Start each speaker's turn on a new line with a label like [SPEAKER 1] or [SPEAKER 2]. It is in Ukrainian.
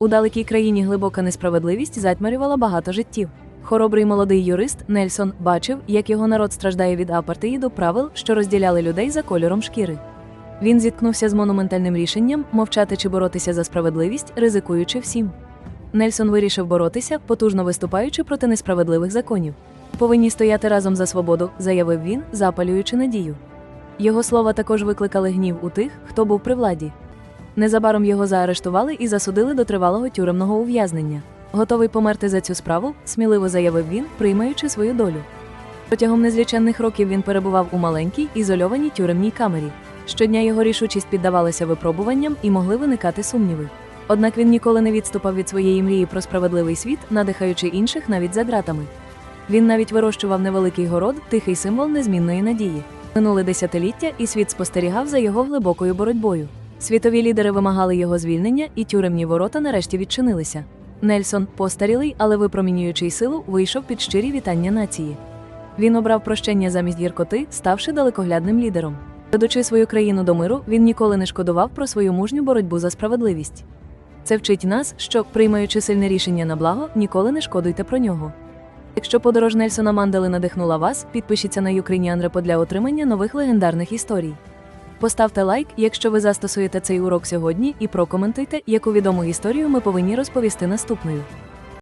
[SPEAKER 1] У далекій країні глибока несправедливість затьмарювала багато життів. Хоробрий молодий юрист Нельсон бачив, як його народ страждає від апартеїду правил, що розділяли людей за кольором шкіри. Він зіткнувся з монументальним рішенням мовчати чи боротися за справедливість, ризикуючи всім. Нельсон вирішив боротися, потужно виступаючи проти несправедливих законів. Повинні стояти разом за свободу, заявив він, запалюючи надію. Його слова також викликали гнів у тих, хто був при владі. Незабаром його заарештували і засудили до тривалого тюремного ув'язнення. Готовий померти за цю справу, сміливо заявив він, приймаючи свою долю. Протягом незліченних років він перебував у маленькій, ізольованій тюремній камері. Щодня його рішучість піддавалася випробуванням і могли виникати сумніви. Однак він ніколи не відступав від своєї мрії про справедливий світ, надихаючи інших навіть за ґратами. Він навіть вирощував невеликий город, тихий символ незмінної надії. Минули десятиліття, і світ спостерігав за його глибокою боротьбою. Світові лідери вимагали його звільнення, і тюремні ворота нарешті відчинилися. Нельсон, постарілий, але випромінюючий силу, вийшов під щирі вітання нації. Він обрав прощення замість гіркоти, ставши далекоглядним лідером. Ведучи свою країну до миру, він ніколи не шкодував про свою мужню боротьбу за справедливість. Це вчить нас, що, приймаючи сильне рішення на благо, ніколи не шкодуйте про нього. Якщо подорож Нельсона Мандели надихнула вас, підпишіться на Ukrainian Repo для отримання нових легендарних історій. Поставте лайк, якщо ви застосуєте цей урок сьогодні, і прокоментуйте, яку відому історію ми повинні розповісти наступною.